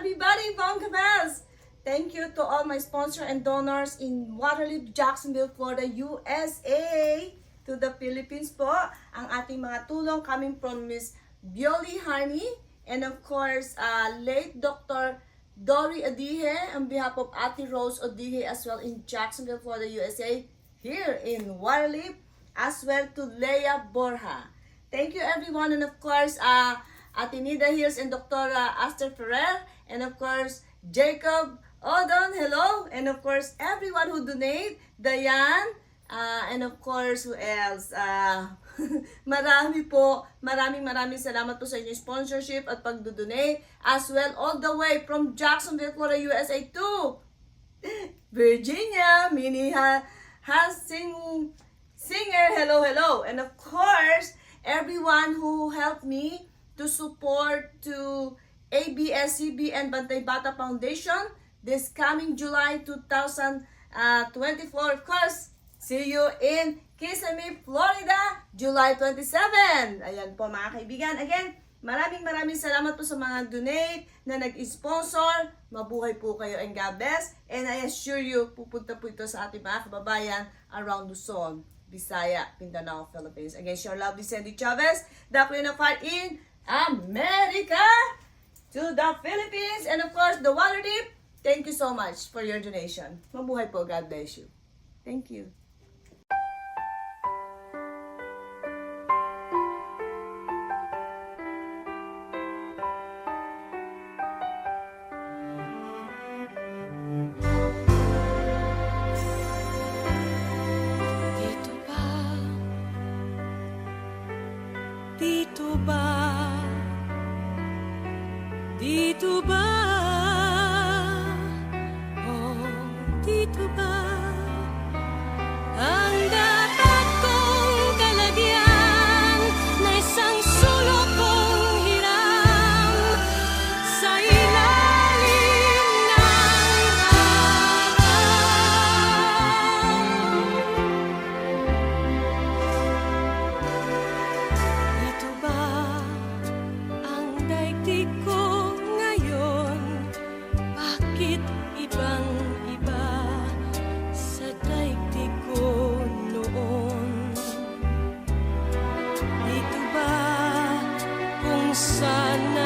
everybody from Cabaz. Thank you to all my sponsors and donors in Waterloo, Jacksonville, Florida, USA. To the Philippines po, ang ating mga tulong coming from Miss Bioli Harney and of course, uh, late Dr. Dory Adihe on behalf of Ate Rose Adihe as well in Jacksonville, Florida, USA, here in Waterloo, as well to Leia Borja. Thank you everyone and of course, uh, Ate Nida Hills and Dr. Aster Ferrer and of course, Jacob Odon, hello! And of course, everyone who donate, Dayan, uh, and of course, who else? Uh, marami po, maraming maraming salamat po sa inyong sponsorship at pagdodonate as well all the way from Jacksonville, Florida, USA to Virginia, Mini ha Hasing Singer, hello, hello. And of course, everyone who helped me to support to ABS-CBN Bantay Bata Foundation this coming July 2024. Of course, see you in Kissimmee, Florida, July 27. Ayan po mga kaibigan. Again, maraming maraming salamat po sa mga donate na nag-sponsor. Mabuhay po kayo and God bless. And I assure you, pupunta po ito sa ating mga kababayan around Luzon, Bisaya, Mindanao, Philippines. Again, your lovely Sandy Chavez, the Queen of Heart in America to the Philippines and of course the Waterdeep. Thank you so much for your donation. Mabuhay po. God bless you. Thank you. Dito ba? Dito ba? Dito ba? Oh, dito ba? sun.